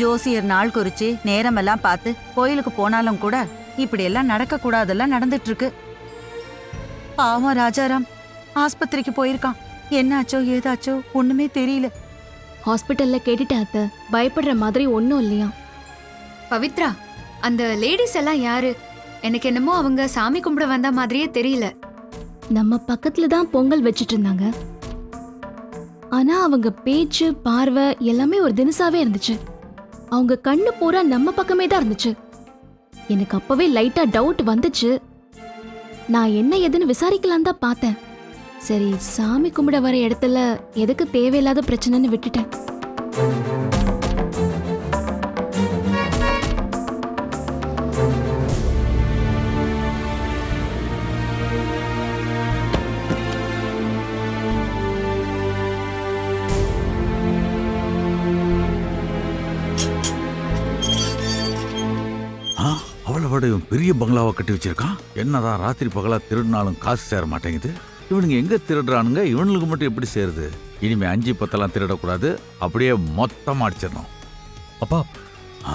ஜோசியர் நாள் குறிச்சு நேரமெல்லாம் பார்த்து கோயிலுக்கு போனாலும் கூட இப்படி எல்லாம் நடக்க கூடாதெல்லாம் நடந்துட்டு இருக்கு பாவம் ராஜாராம் ஆஸ்பத்திரிக்கு போயிருக்கான். என்னாச்சோ ஏதாச்சோ ஒண்ணுமே தெரியல. ஹாஸ்பிட்டல்ல கேட்டுட்டேன் அத்தை பயப்படுற மாதிரி ஒன்றும் இல்லையா பவித்ரா அந்த லேடிஸ் எல்லாம் யாரு? எனக்கு என்னமோ அவங்க சாமி கும்பிட வந்த மாதிரியே தெரியல. நம்ம பக்கத்துல தான் பொங்கல் வச்சிட்டு இருந்தாங்க. ஆனா அவங்க பேச்சு பார்வை எல்லாமே ஒரு தினசாவே இருந்துச்சு. அவங்க கண்ணு பூரா நம்ம பக்கமே தான் இருந்துச்சு. எனக்கு அப்பவே லைட்டா டவுட் வந்துச்சு. நான் என்ன ஏதுன்னு விசாரிக்கலாம் தான் பார்த்தேன். சரி சாமி கும்பிட வர இடத்துல எதுக்கு தேவையில்லாத பிரச்சனைன்னு விட்டுட்டேன். இவன் பெரிய பங்களாவை கட்டி வச்சிருக்கான்? என்னதான் ராத்திரி பகலா திருடினாலும் காசு சேர மாட்டேங்குது. இவனுங்க எங்க திருடுறானுங்க? இவனுக்கு மட்டும் எப்படி சேருது? இனிமே அஞ்சு பத்தெல்லாம் திருடக்கூடாது. அப்படியே மொத்தமா அடிச்சிடணும். அப்பா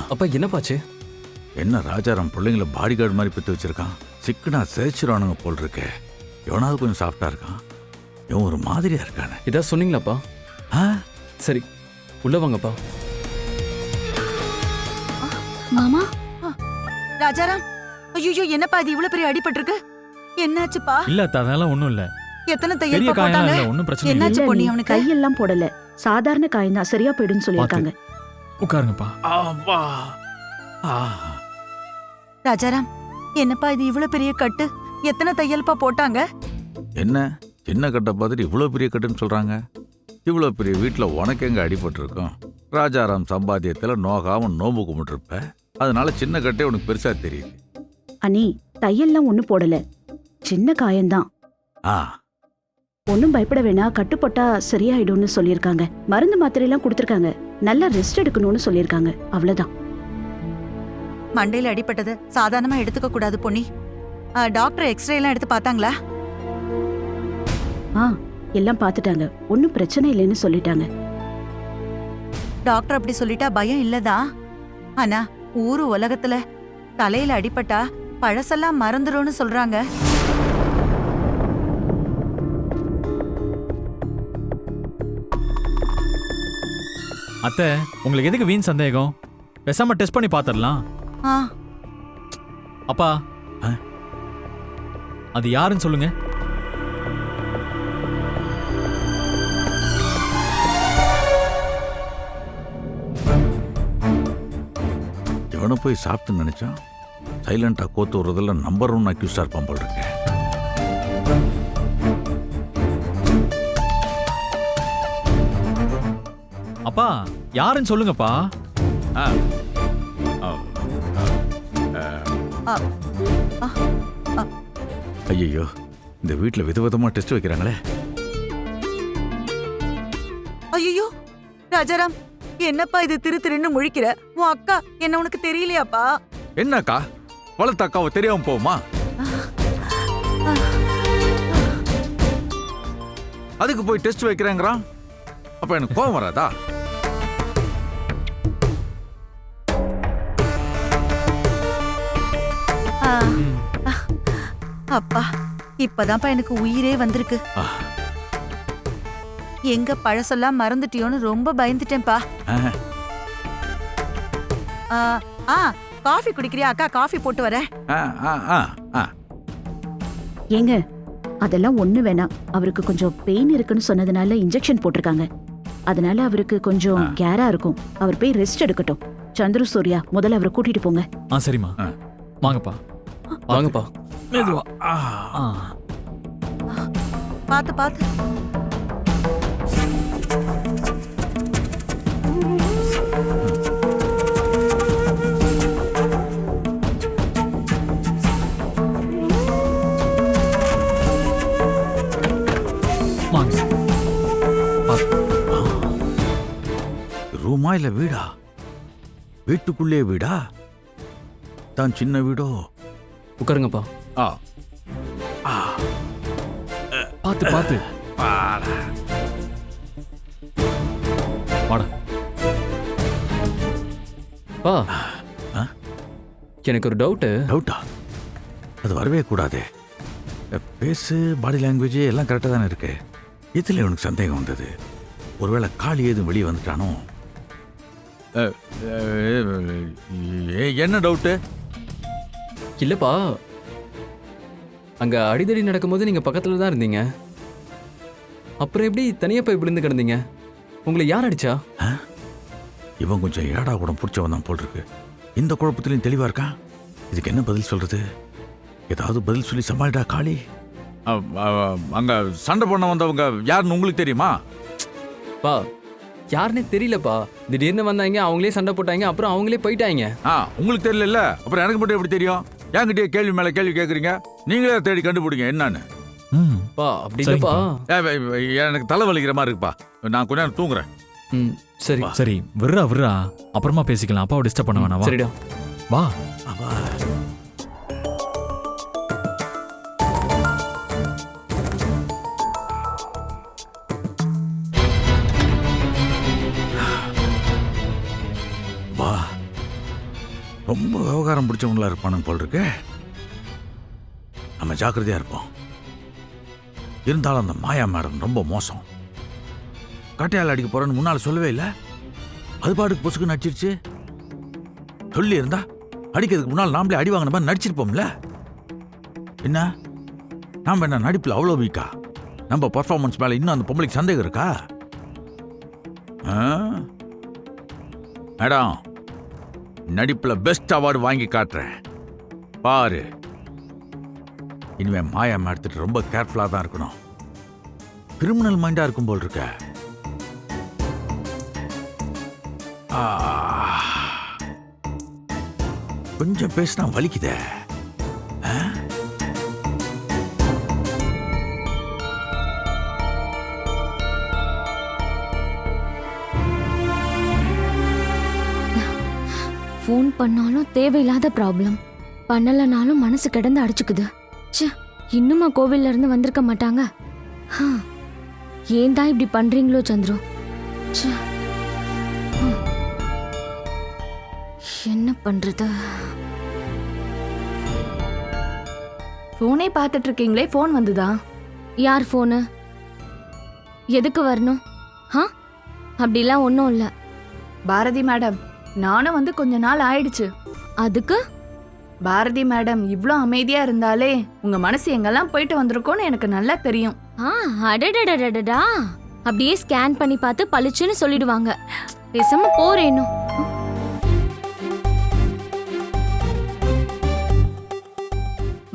அப்பா என்னப்பாச்சு? என்ன ராஜாராம் பிள்ளைங்கள பாடி கார்டு மாதிரி பெற்று வச்சிருக்கான்? சிக்கனா சேச்சிருவானுங்க போல் இருக்கே இவனாவது கொஞ்சம் சாஃப்டா இருக்கான்? இவன் ஒரு மாதிரியா இருக்கானே. இதா சொன்னீங்களாப்பா? ஆ? சரி உள்ள வாங்கப்பா. மாமா ராஜாராம் ஐயோ என்னப்பா இது இவ்வளவு பெரிய அடிபட்டிருக்கு? என்னாச்சுப்பா? இல்ல அதெல்லாம் ஒண்ணும் இல்ல. எத்தனை தையல் போட்டாங்க? ஒண்ணும் பிரச்சனை இல்ல. என்னாச்சு பொண்ணி அவனுக்கு? கையெல்லாம் போடல. சாதாரண காயம் தான் சரியா போயிடுன்னு சொல்லியிருக்காங்க. உட்காருங்கப்பா. ஆப்பா. ஆ. ராஜாராம் என்னப்பா இது இவ்வளவு பெரிய கட்டு? எத்தனை தையல்ப்பா போட்டாங்க? என்ன? சின்ன கட்டை பார்த்துட்டு இவ்வளோ பெரிய கட்டுன்னு சொல்றாங்க? இவ்வளோ பெரிய வீட்டில் உனக்கு எங்க அடிபட்டிருக்கும்? ராஜாராம் சம்பாத்தியத்தில் நோகாம நோம்பு கும்பிட்டுருப்ப? அதனால சின்ன கட்டே உனக்கு பெருசா தெரியுது. அனி தையல்லாம் ஒண்ணும் போடல. சின்ன காயம்தான். ஆ. ஒன்னும் பயப்பட வேணாம் கட்டு போட்டா சரியாயிடும்னு சொல்லியிருக்காங்க. மருந்து மாத்திரை எல்லாம் கொடுத்திருக்காங்க. நல்லா ரெஸ்ட் எடுக்கணும்னு சொல்லியிருக்காங்க. அவ்வளவுதான். மண்டையில அடிபட்டது சாதாரணமா எடுத்துக்க கூடாது பொன்னி. ஆ, டாக்டர் எக்ஸ்ரே எல்லாம் எடுத்து பார்த்தாங்களா? ஆ எல்லாம் பார்த்துட்டாங்க. ஒன்னும் பிரச்சனை இல்லைன்னு சொல்லிட்டாங்க. டாக்டர் அப்படி சொல்லிட்டா பயம் இல்லதா? ஆனா ஊரு உலகத்துல தலையில அடிபட்டா பழசெல்லாம் மறந்துடும்னு சொல்றாங்க. அத்தை உங்களுக்கு எதுக்கு வீண் சந்தேகம்? பேசாம டெஸ்ட் பண்ணி பாத்திரலாம். ஆ. அப்பா? அது யாருன்னு சொல்லுங்க. இவனை போய் சாப்பிட்டு நினைச்சான் சைலண்டா கோத்து விடுறதுல நம்பர் ஒன் அக்யூஸ்டா இருப்பான் போல் இருக்கு அப்பா யாருன்னு சொல்லுங்கப்பா ஆ. ஆ. ஆ. ஆ. ஆ. ஐயையோ இந்த வீட்டில் விதவிதமா டெஸ்ட் வைக்கிறாங்களே ஐயோ ராஜாராம் என்னப்பா இது திரு திருன்னு முழிக்கிற? உன் அக்கா என்ன உனக்கு தெரியலையாப்பா? என்னக்கா? வளர்த்த அக்காவை தெரியாம போகுமா? அதுக்கு போய் டெஸ்ட் வைக்கிறேங்கிறான். அப்ப எனக்கு கோவம் வராதா. அப்பா இப்பதான்ப்பா எனக்கு உயிரே வந்திருக்கு. எங்க பழசெல்லாம் மறந்துட்டியோன்னு ரொம்ப பயந்துட்டேன்ப்பா. ஆ. ஆ, ஆ காஃபி குடிக்கிறியா? அக்கா காஃபி போட்டு வரேன். ஆ, ஆ, ஆ, ஆ. ஏங்க அதெல்லாம் ஒண்ணு வேணாம். அவருக்கு கொஞ்சம் பெயின் இருக்குன்னு சொன்னதுனால இன்ஜெக்ஷன் போட்டிருக்காங்க. அதனால அவருக்கு கொஞ்சம். கேரா இருக்கும். அவர் போய் ரெஸ்ட் எடுக்கட்டும். சந்துரு சூர்யா முதல்ல அவரை கூட்டிட்டு போங்க. ஆ சரிம்மா. ஆ. வாங்கப்பா. வாங்கப்பா. மெதுவா. ஆ. ஆ. பாத்து பாத்து வாங்க ரூமா இல்ல வீடா? வீட்டுக்குள்ளே வீடா? தான் சின்ன வீடோ? உட்காருங்கப்பா. ஆ. ஆ. பார்த்து பார்த்து. பாடா. வாடா. பா? எனக்கு ஒரு டவுட்டு டவுட்டா அது வரவே கூடாதே. பேஸு பாடி லாங்குவேஜ் எல்லாம் கரெக்டாக தானே இருக்கு. இதில் இவனுக்கு சந்தேகம் வந்தது. ஒருவேளை காளி எதுவும் வெளியே வந்துட்டானோ? என்ன டவுட்டு? இல்லப்பா. அங்க அடிதடி நடக்கும்போது நீங்க பக்கத்துல தான் இருந்தீங்க. அப்புறம் எப்படி தனியா போய் விழுந்து கிடந்தீங்க? உங்களை யார் அடிச்சா? இவன் கொஞ்சம் ஏடா கூட பிடிச்சவன் தான் போல் இருக்கு. இந்த குழப்பத்திலையும் தெளிவா இருக்கான் இதுக்கு என்ன பதில் சொல்றது? ஏதாவது பதில் சொல்லி சமாளிடா காளி. அங்க சண்டை பண்ண வந்தவங்க யாருன்னு உங்களுக்கு தெரியுமா? பா யாருன்னே தெரியலப்பா. திடீர்னு வந்தாங்க அவங்களே சண்டை போட்டாங்க அப்புறம் அவங்களே போயிட்டாங்க. ஆ உங்களுக்கு தெரியல அப்புறம் எனக்கு மட்டும் எப்படி தெரியும்? என்கிட்டயே கேள்வி மேல கேள்வி கேட்குறீங்க நீங்களே தேடி கண்டுபிடிங்க என்னன்னு. ம். பா அப்படி இல்லப்பா. எனக்கு தலை வலிக்கிற மாதிரி இருக்குப்பா. நான் கொஞ்ச நேரம் தூங்குறேன். ம் சரி. சரி விட்றா விட்றா. அப்புறமா பேசிக்கலாம். அப்பாவை டிஸ்டர்ப் பண்ண வேணாம் வா. சரிடா. வா. ரொம்ப பிடிச்சவங்களா இருப்பானுங்க போல் இருக்கு நம்ம ஜாக்கிரதையா இருப்போம். இருந்தாலும் அந்த மாயா மேடம் ரொம்ப மோசம். கட்டையால் அடிக்க போறேன்னு முன்னால் சொல்லவே இல்லை. அது பாட்டுக்கு பொசுக்கு நடிச்சிருச்சு. சொல்லி இருந்தா அடிக்கிறதுக்கு முன்னால் நாமளே அடி வாங்கின மாதிரி நடிச்சிருப்போம்ல. என்ன? நாம் என்ன நடிப்பில் அவ்வளோ வீக்கா நம்ம பர்ஃபார்மன்ஸ் மேலே இன்னும் அந்த பொம்பளைக்கு சந்தேகம் இருக்கா? ஆ? மேடம் நடிப்புல பெஸ்ட் அவார்டு வாங்கி காட்டுறேன். பாரு. இனிமே மாயா எடுத்துட்டு ரொம்ப கேர்ஃபுல்லாக தான் இருக்கணும். கிரிமினல் மைண்டாக இருக்கும் போல் இருக்க. கொஞ்சம் பேசினா வலிக்குதே. ஆ? பண்ணாலும் தேவையில்லாத ப்ராப்ளம் பண்ணலனாலும் மனசு கிடந்து அடிச்சுக்குது. ச்சே இன்னுமா கோவில்ல இருந்து வந்திருக்க மாட்டாங்க? ஹா, ஏன் தான் இப்படி பண்றீங்களோ சந்துரு. என்ன பண்றது? ஃபோனே பார்த்துட்டு இருக்கீங்களே ஃபோன் வந்துதா? யார் ஃபோனு எதுக்கு வரணும்? ஆ அப்படிலாம் ஒன்றும் இல்லை. பாரதி மேடம் நானும் வந்து கொஞ்ச நாள் ஆயிடுச்சு. அதுக்கு? பாரதி மேடம் இவ்ளோ அமைதியா இருந்தாலே உங்க மனசு எங்கெல்லாம் போயிட்டு வந்திருக்கோன்னு எனக்கு நல்லா தெரியும். ஆ அடடடடடடா. அப்படியே ஸ்கேன் பண்ணி பார்த்து பளிச்சுன்னு சொல்லிடுவாங்க. பேசாம போறேனும்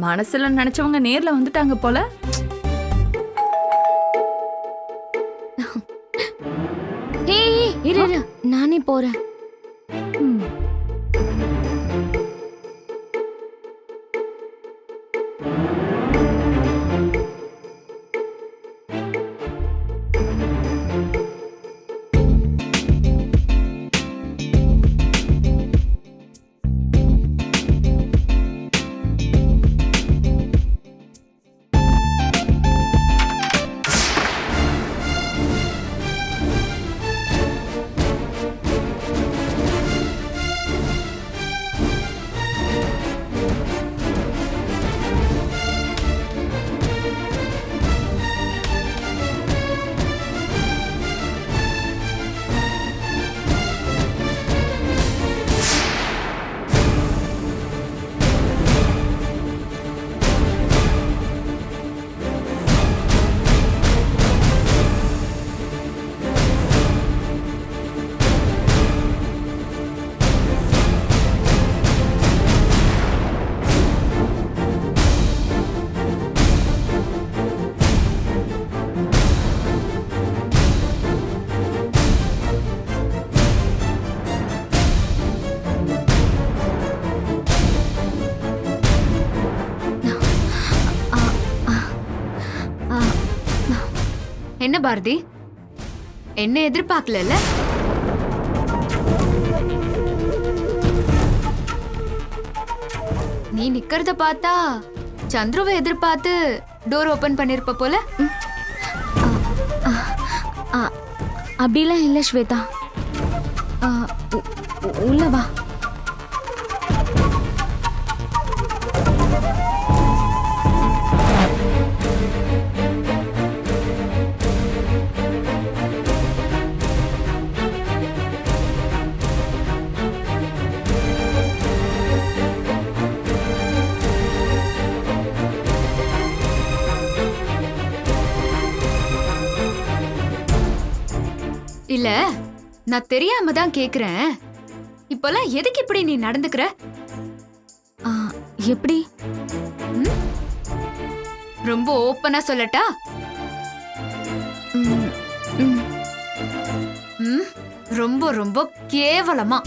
மனசுல நினைச்சவங்க நேர்ல வந்துட்டாங்க போல. நானே போறேன். என்ன பாரதி? என்ன எதிர்பார்க்கல நீ நிக்கிறத பார்த்தா சந்துருவை எதிர்பார்த்து டோர் ஓபன் பண்ணிருப்ப போல? ஆ, அப்படிலாம் இல்லை ஸ்வேதா. ஆ, உள்ள வா. இல்ல நான் தெரியாம தான் கேக்குறேன். இப்பெல்லாம் எதுக்கு இப்படி நீ நடந்துக்கிற? எப்படி? ரொம்ப ஓப்பனா சொல்லட்டா? ரொம்ப ரொம்ப கேவலமா.